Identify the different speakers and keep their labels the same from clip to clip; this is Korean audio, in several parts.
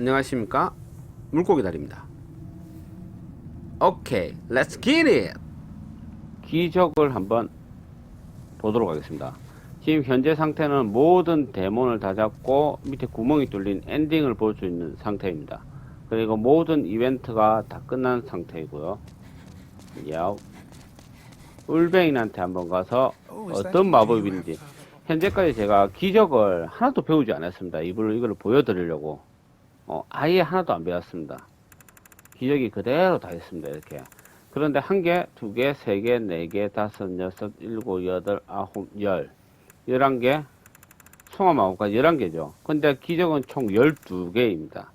Speaker 1: 안녕하십니까? 물고기 다리입니다. 오케이 렛츠 기릿 기적을 한번 보도록 하겠습니다. 지금 현재 상태는 모든 데몬을 다 잡고 밑에 구멍이 뚫린 엔딩을 볼 수 있는 상태입니다. 그리고 모든 이벤트가 다 끝난 상태이고요. 야우 울베인한테 한번 가서 어떤 마법인지. 현재까지 제가 기적을 하나도 배우지 않았습니다. 이걸 이걸 보여드리려고 어, 아예 하나도 안 배웠습니다. 기적이 그대로 다 있습니다. 이렇게. 그런데 한 개, 두 개, 세 개, 네 개, 다섯, 여섯, 일곱, 여덟, 아홉, 열. 열한 개, 송화마법까지 열한 개죠. 근데 기적은 총 열두 개입니다.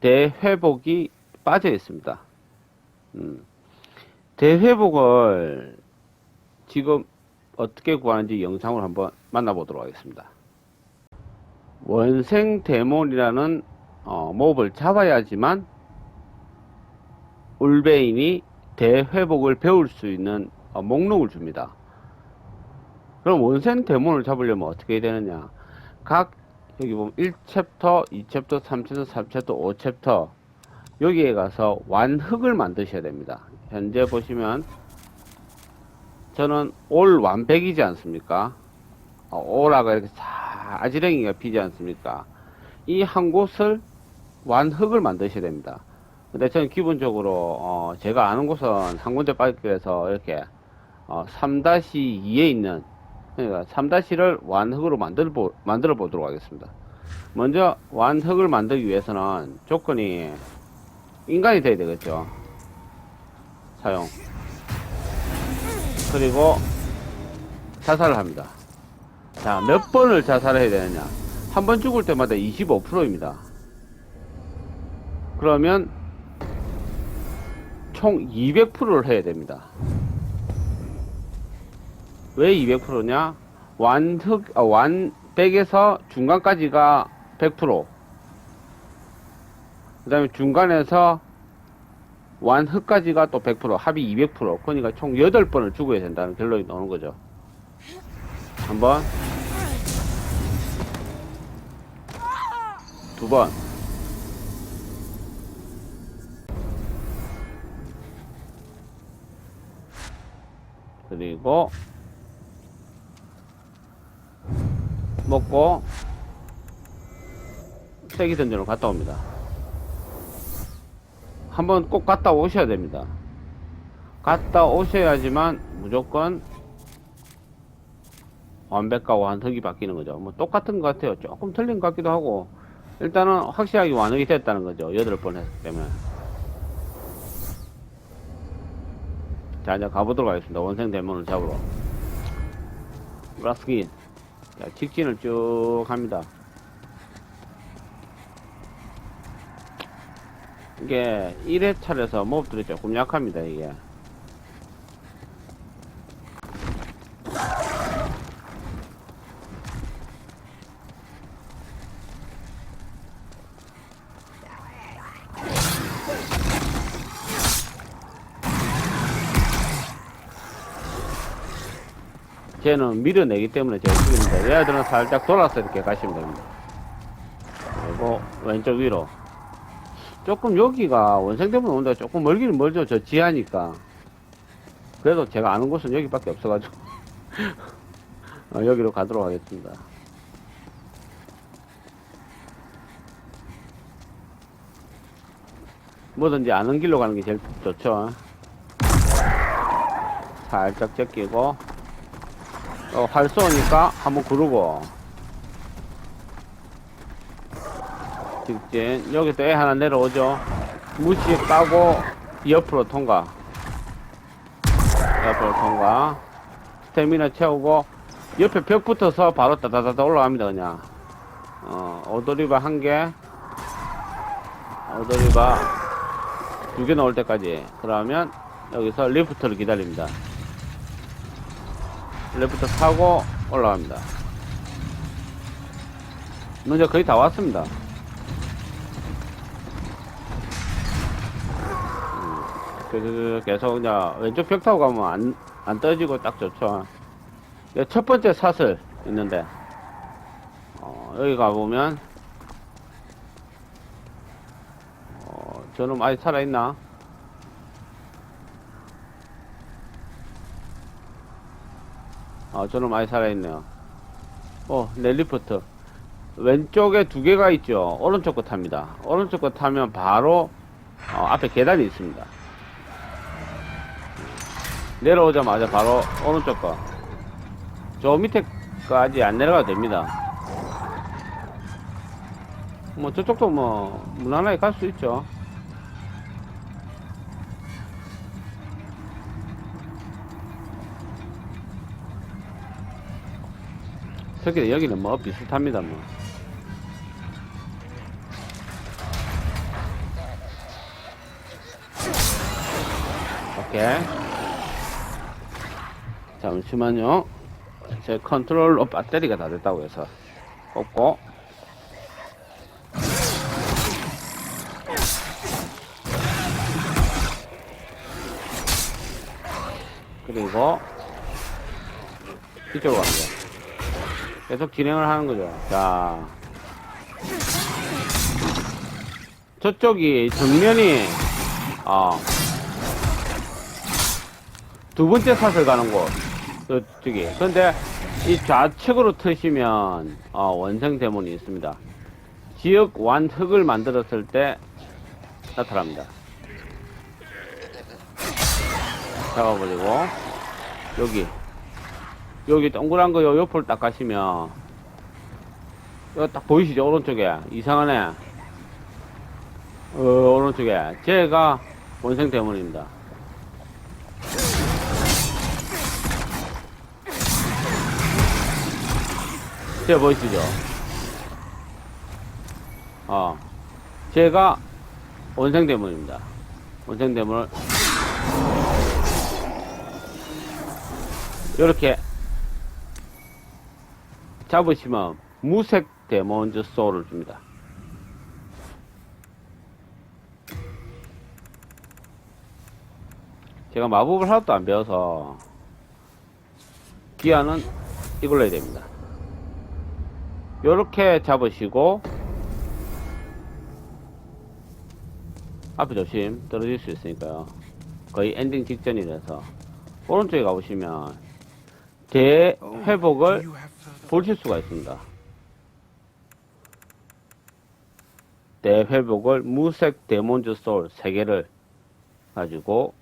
Speaker 1: 대회복이 빠져 있습니다. 음. 대회복을 지금 어떻게 구하는지 영상을 한번 만나보도록 하겠습니다. 원생 데몬이라는 어, 몹을 잡아야지만 울베인이 대회복을 배울 수 있는 어, 목록을 줍니다. 그럼 원생 데몬을 잡으려면 어떻게 해야 되느냐? 각 여기 보면 1챕터, 2챕터, 3챕터, 4챕터, 5챕터 여기에 가서 완흑을 만드셔야 됩니다. 현재 보시면 저는 올 완백이지 않습니까? 어, 오라가 이렇게 싹 아지랭이가 피지 않습니까? 이 한 곳을 완흑을 만드셔야 됩니다. 근데 저는 기본적으로 어, 제가 아는 곳은 한 군데 빠져서 이렇게 어, 3-2에 있는 그러니까 3-를 완흑으로 만들어, 보, 만들어 보도록 하겠습니다. 먼저 완흑을 만들기 위해서는 조건이 인간이 돼야 되겠죠. 사용. 그리고 자살을 합니다. 자, 몇 번을 자살을 해야 되느냐? 한 번 죽을 때마다 25%입니다. 그러면 총 200%를 해야 됩니다. 왜 200%냐? 완흑, 아, 완백에서 중간까지가 100%. 그 다음에 중간에서 완흑까지가 또 100%, 합이 200%. 그러니까 총 8번을 죽어야 된다는 결론이 나오는 거죠. 한 번. 두 번. 그리고 먹고 세기 던전으로 갔다 옵니다. 한번 꼭 갔다 오셔야 됩니다. 갔다 오셔야지만 무조건 완벽하고 완성이 바뀌는 거죠. 뭐 똑같은 것 같아요. 조금 틀린 것 같기도 하고 일단은 확실하게 완성이 됐다는 거죠. 여덟 번 했기 때문에. 자 이제 가보도록 하겠습니다. 원생 데몬을 잡으러. 라스킨. 자, 직진을 쭉 합니다. 이게 1회 차례에서 몹들이 조금 약합니다, 이게. 쟤는 밀어내기 때문에 제가 죽입니다. 얘들은 살짝 돌아서 이렇게 가시면 됩니다. 그리고 왼쪽 위로. 조금 여기가 원생대문 온다 조금 멀기는 멀죠. 저 지하니까. 그래도 제가 아는 곳은 여기밖에 없어가지고. 어, 여기로 가도록 하겠습니다. 뭐든지 아는 길로 가는 게 제일 좋죠. 살짝 제끼고. 어, 활 쏘니까 한번 구르고. 직진. 여기 또애 하나 내려오죠. 무시 까고 옆으로 통과. 옆으로 통과. 스태미나 채우고 옆에 벽 붙어서 바로 따다다다 올라갑니다 그냥. 어, 오도리바 한 개. 오도리바 두개 나올 때까지. 그러면 여기서 리프트를 기다립니다 레프트 타고 올라갑니다. 이제 거의 다 왔습니다. 음, 계속 이제 왼쪽 벽 타고 가면 안, 안 떠지고 딱 좋죠. 이제 첫 번째 사슬 있는데, 어, 여기 가보면, 저놈 아직 살아있나? 아, 저놈 아직 살아있네요. 어, 넬리포트. 왼쪽에 두 개가 있죠. 오른쪽 거 탑니다. 오른쪽 거 타면 바로 어, 앞에 계단이 있습니다. 내려오자마자 바로 오른쪽 거. 저 밑에까지 안 내려가도 됩니다. 뭐 저쪽도 뭐 무난하게 갈 수 있죠. 특히 여기는 뭐 비슷합니다 뭐. 오케이. 잠시만요. 제 컨트롤러 배터리가 다 됐다고 해서 꽂고 그리고 이쪽으로 거야. 계속 진행을 하는 거죠. 자. 저쪽이 정면이, 어, 두 번째 사슬 가는 곳. 저쪽이. 근데 이 좌측으로 트시면, 어, 원생 대문이 있습니다. 지역 완흑을 만들었을 때 나타납니다. 잡아버리고, 여기. 여기 동그란 거 요 옆을 딱 가시면 이거 딱 보이시죠? 오른쪽에. 이상하네. 어 오른쪽에. 제가 원생 대문입니다. 제 보이시죠? 어. 제가 원생 대문입니다. 원생 대문을 이렇게 잡으시면 무색 데몬즈 소울을 줍니다. 제가 마법을 하나도 안 배워서 기아는 이걸로 해야 됩니다. 요렇게 잡으시고 앞에 조심 떨어질 수 있으니까요. 거의 엔딩 직전이라서 오른쪽에 가보시면 대회복을 보실 수가 있습니다. 대회복을 무색 데몬즈 소울 3개를 가지고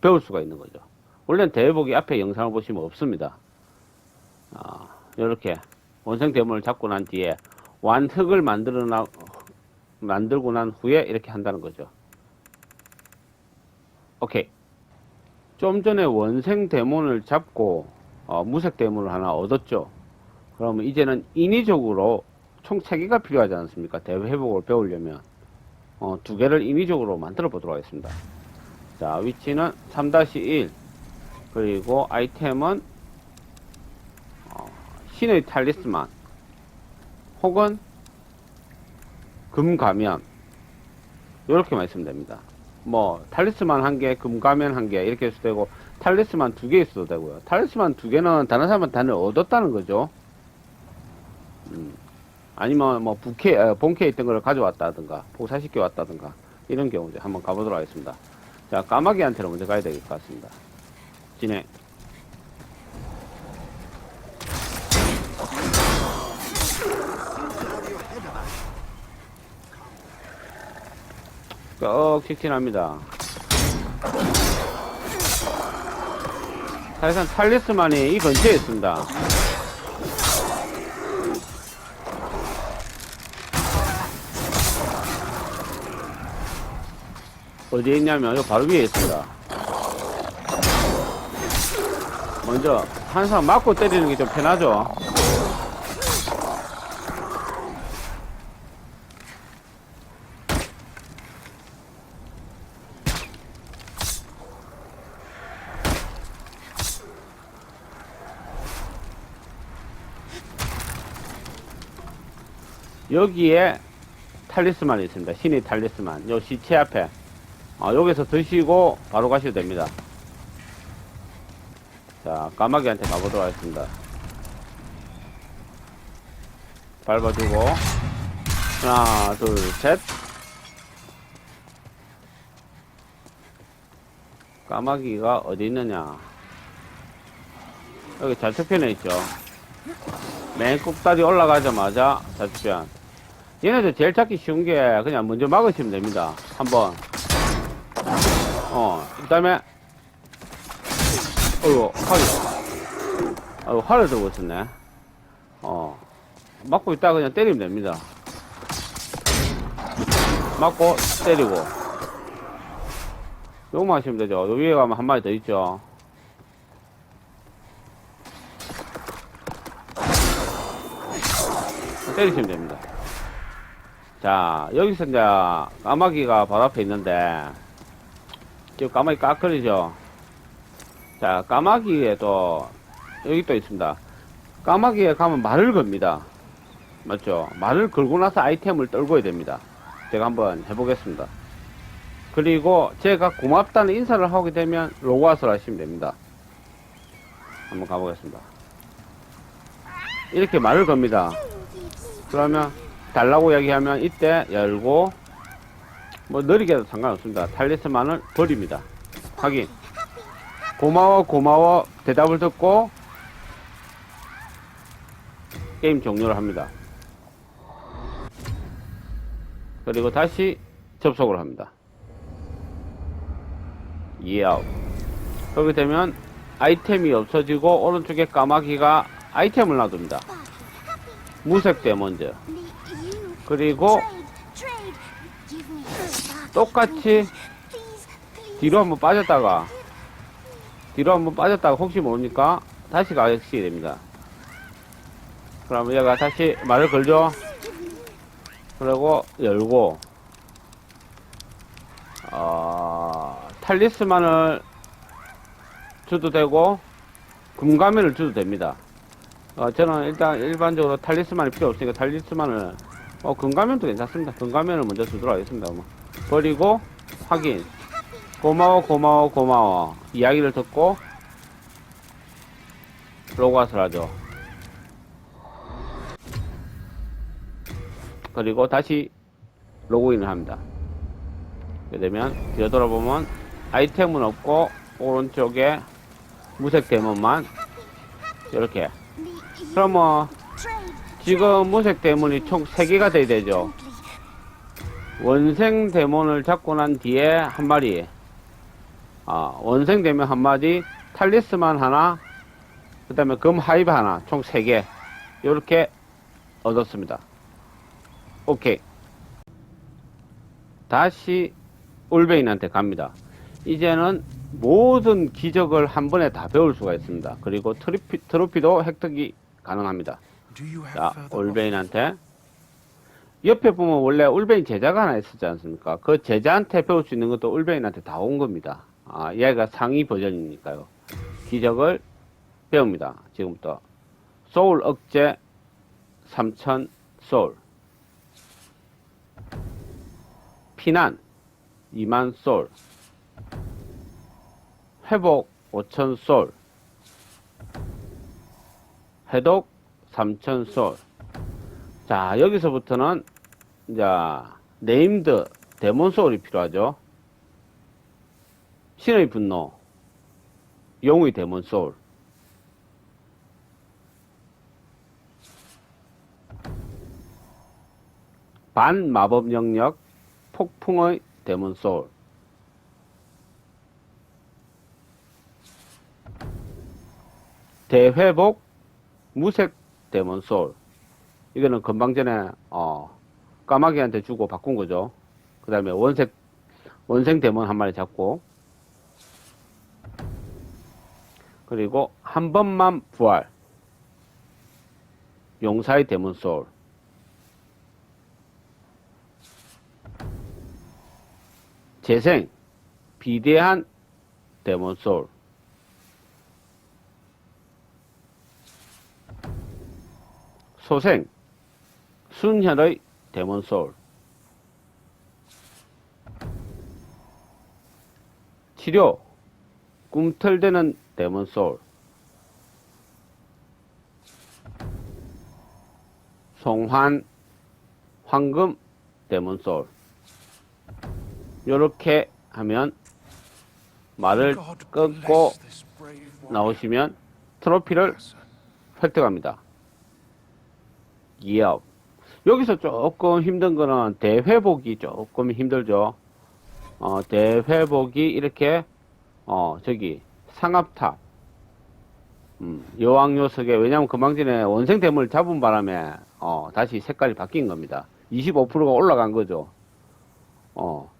Speaker 1: 배울 수가 있는 거죠. 원래는 대회복이 앞에 영상을 보시면 없습니다. 아, 이렇게 원생 대문을 잡고 난 뒤에 완흑을 만들어 나, 만들고 난 후에 이렇게 한다는 거죠. 오케이. 좀 전에 원생 데몬을 잡고 어, 무색 데몬을 하나 얻었죠. 그러면 이제는 인위적으로 총 3개가 필요하지 않습니까? 대회 회복을 배우려면 어, 두 개를 인위적으로 만들어 보도록 하겠습니다. 자, 위치는 3-1 그리고 아이템은 어, 신의 탈리스만 혹은 금가면 이렇게만 있으면 됩니다. 뭐 탈리스만 한 개, 금가면 한 개 이렇게 해도 되고 탈리스만 두 개 있어도 되고요. 탈리스만 두 개는 다른 사람한테 단을 얻었다는 거죠. 음, 아니면 뭐 부캐, 어, 본캐에 있던 걸 가져왔다든가 복사시켜 왔다든가 이런 경우죠. 한번 가보도록 하겠습니다. 자, 까마귀한테는 먼저 가야 될 것 같습니다. 진행. 꼭 직진합니다. 사실상 탈리스만이 이 근처에 있습니다. 어디에 있냐면 요 바로 위에 있습니다. 먼저 항상 맞고 때리는 게 좀 편하죠. 여기에 탈리스만이 있습니다. 신의 탈리스만. 요 시체 앞에. 어, 여기서 드시고 바로 가셔도 됩니다. 자, 까마귀한테 가보도록 하겠습니다. 밟아주고. 하나, 둘, 셋. 까마귀가 어디 있느냐. 여기 좌측편에 있죠. 맨 꼭다리 올라가자마자 좌측편. 얘네들 제일 찾기 쉬운 게 그냥 먼저 막으시면 됩니다. 한번. 어, 그 다음에, 어이구, 활이, 어이구, 활을 들고 있었네. 어, 막고 있다가 그냥 때리면 됩니다. 맞고, 때리고. 요거만 하시면 되죠. 요 위에 가면 한 마리 더 있죠. 때리시면 됩니다. 자, 여기서 이제 까마귀가 바로 앞에 있는데, 지금 까마귀 까끌이죠. 자, 까마귀에도, 여기 또 있습니다. 까마귀에 가면 말을 겁니다. 맞죠? 말을 걸고 나서 아이템을 떨궈야 됩니다. 제가 한번 해보겠습니다. 그리고 제가 고맙다는 인사를 하게 되면 로그아웃을 하시면 됩니다. 한번 가보겠습니다. 이렇게 말을 겁니다. 그러면 달라고 이야기하면 이때 열고 뭐 느리게 해도 상관없습니다. 탈리스만을 버립니다. 확인. 고마워 고마워 대답을 듣고 게임 종료를 합니다. 그리고 다시 접속을 합니다. 예아웃. 그렇게 되면 아이템이 없어지고 오른쪽에 까마귀가 아이템을 놔둡니다. 무색 데몬즈. 그리고 똑같이 뒤로 한번 빠졌다가 뒤로 한번 빠졌다가 혹시 모르니까 다시 가시게 됩니다. 그러면 얘가 다시 말을 걸죠. 그리고 열고 어, 탈리스만을 줘도 되고 금가면을 줘도 됩니다. 어, 저는 일단 일반적으로 탈리스만이 필요 없으니까 탈리스만을 어, 금가면도 괜찮습니다. 금가면을 먼저 주도록 하겠습니다. 뭐. 버리고 확인. 고마워 고마워 고마워 이야기를 듣고 로그아웃을 하죠. 그리고 다시 로그인을 합니다. 이렇게 되면 뒤에 돌아보면 아이템은 없고 오른쪽에 무색 데몬만 이렇게 그럼 뭐 지금 무색 데몬이 총 3개가 돼야 되죠. 원생 데몬을 잡고 난 뒤에 한 마리. 아 원생 데몬 한 마리 탈리스만 하나 그 다음에 금 하이브 하나 총 3개. 이렇게 얻었습니다. 오케이. 다시 올베인한테 갑니다. 이제는 모든 기적을 한 번에 다 배울 수가 있습니다. 그리고 트로피, 트로피도 획득이 가능합니다. 자, 올베인한테 옆에 보면 원래 올베인 제자가 하나 있었지 않습니까? 그 제자한테 배울 수 있는 것도 올베인한테 다 온 겁니다. 아, 얘가 상위 버전이니까요. 기적을 배웁니다. 지금부터 소울 억제 3000 소울 피난 2만 소울 회복 5천 솔 해독 3천 솔. 자, 여기서부터는 이제 네임드 데몬 소울이 필요하죠. 신의 분노 영의 데몬 소울 반 마법 영역 폭풍의 데몬 소울 대회복 무색 데몬 소울. 이거는 금방 전에 어 까마귀한테 주고 바꾼 거죠. 그 다음에 원색 원생 데몬 한 마리 잡고. 그리고 한 번만 부활. 용사의 데몬 소울. 재생. 비대한 데몬 소 소생, 순혈의 데몬 소울. 치료, 꿈틀대는 데몬 소울. 송환, 황금 데몬 소울. 요렇게 하면 말을 끊고. 나오시면 트로피를 획득합니다. 예. 여기서 조금 힘든 거는 대회복이 조금 힘들죠. 어, 대회복이 이렇게, 어, 저기, 상압탑, 음, 여왕요석에, 왜냐면 금방 전에 원생 대문을 잡은 바람에, 어, 다시 색깔이 바뀐 겁니다. 25%가 올라간 거죠. 어,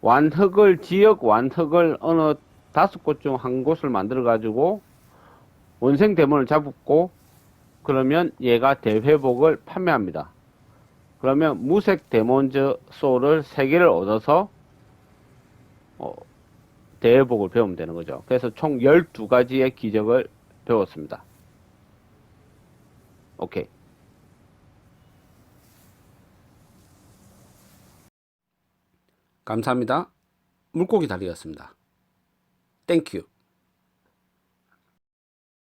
Speaker 1: 완흑을, 지역 완흑을 어느 다섯 곳 중 한 곳을 만들어가지고, 원생 대문을 잡고, 그러면 얘가 대회복을 판매합니다. 그러면 무색 데몬즈 소울을 3개를 얻어서 어, 대회복을 배우면 되는 거죠. 그래서 총 12가지의 기적을 배웠습니다. 오케이. 감사합니다. 물고기 다리였습니다. 땡큐.